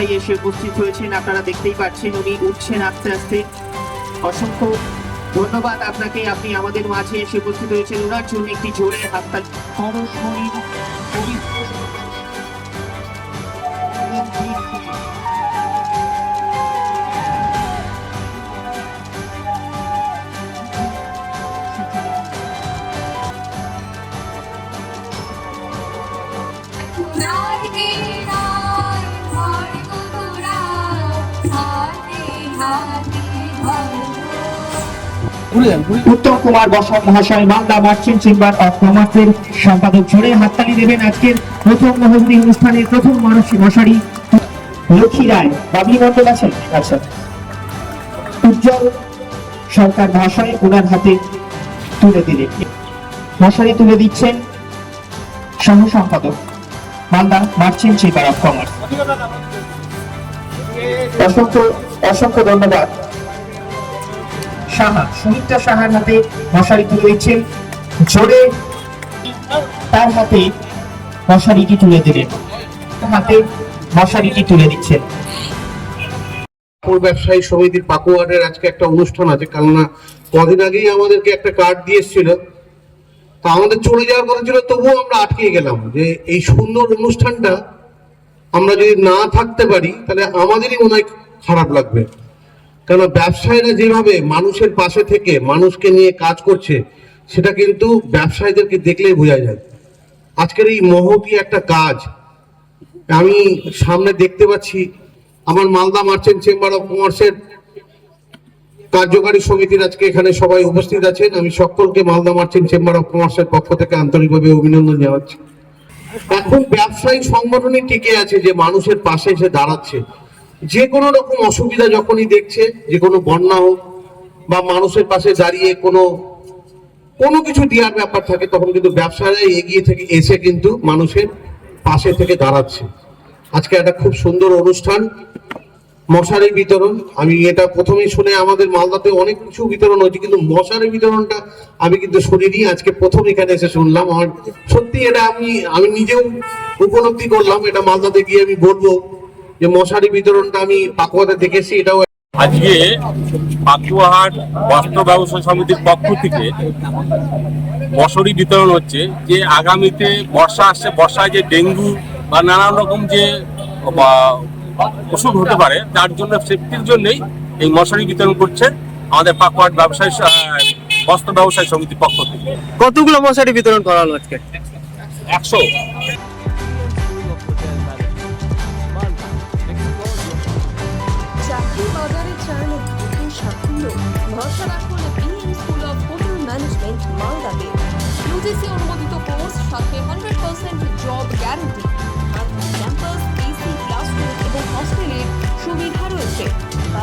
ব্যবসায়ী এসে উপস্থিত হয়েছেন। আপনারা দেখতেই পাচ্ছেন উনি উঠছেন আস্তে আস্তে। অসংখ্য ধন্যবাদ আপনাকে। আপনি আমাদের মাঝে এসে উপস্থিত হয়েছেন। ওনার জন্য একটি জোরে হাততালি। সরাসরি উত্তম কুমার বসাক মহাশয় মালদা মার্চেন্ট চেম্বার অফ কমার্সের সম্পাদক জোরে হাততালি দেবেন আজকের প্রথম মহন্তী অনুষ্ঠানের প্রথম মানসী মশারি লক্ষ্মী রায় বাবলি মন্ডল আছেন আচ্ছা। উজ্জ্বল সরকার মহাশয় ওনার হাতে তুলে দিলেন। মশারি তুলে দিচ্ছেন সহ সম্পাদক Malda merchant chamber of commerce. অসংখ্য অসংখ্য ধন্যবাদ। সাহা, সুমিত্রা সাহার হাতে মশারি তুলে দিচ্ছেন জোরে তার হাতে মশারিটি তুলে দিলেন। হাতে মশারিটি তুলে দিচ্ছেন। কাপড় ব্যবসায়ী সমিতির পাকুয়াটের আজকে একটা অনুষ্ঠান আছে, কেননা কদিন আগেই আমাদেরকে একটা কার্ড দিয়ে এসেছিল। তা আমাদের চলে যাওয়ার কথা ছিল, তবুও আমরা আটকে গেলাম যে এই সুন্দর অনুষ্ঠানটা আমরা যদি না থাকতে পারি, তাহলে আমাদেরই মনে হয় খারাপ লাগবে। কেন ব্যবসায়ীরা যেভাবে মানুষের পাশে থেকে মানুষকে নিয়ে কাজ করছে, সেটা কিন্তু ব্যবসায়ীদেরকে দেখলেই বোঝা যায়। আজকের এই মহতি একটা কাজ। আমি সামনে দেখতে পাচ্ছি, আমার মালদা মার্চেন্ট চেম্বার অফ কমার্সের কার্যকারী সমিতির আজকে এখানে সবাই উপস্থিত আছেন। আমি সকলকে মালদা মার্চেন্ট চেম্বার অফ কমার্সের পক্ষ থেকে আন্তরিকভাবে অভিনন্দন জানাচ্ছি। এখন ব্যবসায়ী সংগঠনই টিকে আছে যে মানুষের পাশে এসে দাঁড়াচ্ছে। যে কোনো রকম অসুবিধা যখনই দেখছে যে কোনো বন্যা হোক বা মানুষের পাশে দাঁড়িয়ে কোনো কোনো কিছু দেওয়ার ব্যাপার থাকে, তখন কিন্তু ব্যবসায়ীরা এগিয়ে থেকে এসে কিন্তু মানুষের পাশে থেকে দাঁড়াচ্ছে। আজকে একটা খুব সুন্দর অনুষ্ঠান মশারি বিতরণ। আমি এটা প্রথমেই শুনে আমাদের মালদাতে অনেক কিছু বিতরণ হয়েছে, কিন্তু মশারি বিতরণটা আমি কিন্তু শুনিনি। আজকে প্রথম এখানে এসে শুনলাম। আমার সত্যি এটা আমি আমি নিজেও উপলব্ধি করলাম, এটা মালদাতে গিয়ে আমি বলব। যে মশারি বিতরণটা আমি পাকুয়াতে দেখেছি এটাও আজকে পাকুয়াহাট বস্ত্র ব্যবসায়ী সমিতির পক্ষ থেকে মশারি বিতরণ হচ্ছে যে আগামীতে বর্ষা আসছে বর্ষায় যে ডেঙ্গু বা নানান রকম যে বা, অসুখ হতে পারে তার জন্য সেফটির জন্যই এই মশারি বিতরণ করছে আমাদের পাকুয়াহাট ব্যবসায়ী বস্ত্র ব্যবসায়ী সমিতির পক্ষ থেকে। কতগুলো মশারি বিতরণ করা হলো আজকে? একশো।